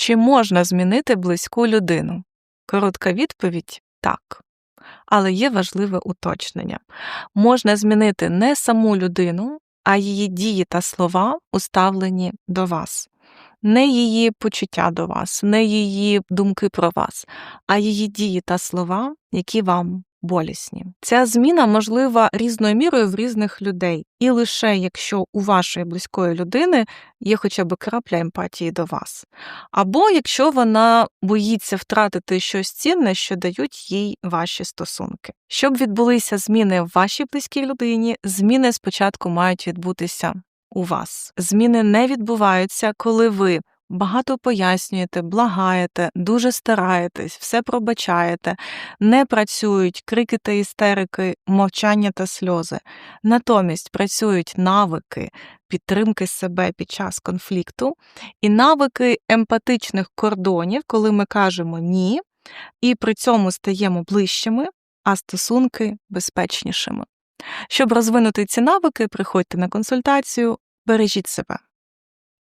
Чи можна змінити близьку людину? Коротка відповідь так. Але є важливе уточнення. Можна змінити не саму людину, а її дії та слова, уставлені до вас. Не її почуття до вас, не її думки про вас, а її дії та слова, які вам болісні. Ця зміна можлива різною мірою в різних людей, і лише якщо у вашої близької людини є хоча б крапля емпатії до вас, або якщо вона боїться втратити щось цінне, що дають їй ваші стосунки. Щоб відбулися зміни в вашій близькій людині, зміни спочатку мають відбутися у вас. Зміни не відбуваються, коли ви багато пояснюєте, благаєте, дуже стараєтесь, все пробачаєте, не працюють крики та істерики, мовчання та сльози. Натомість працюють навики підтримки себе під час конфлікту і навики емпатичних кордонів, коли ми кажемо ні, і при цьому стаємо ближчими, а стосунки безпечнішими. Щоб розвинути ці навики, приходьте на консультацію, бережіть себе.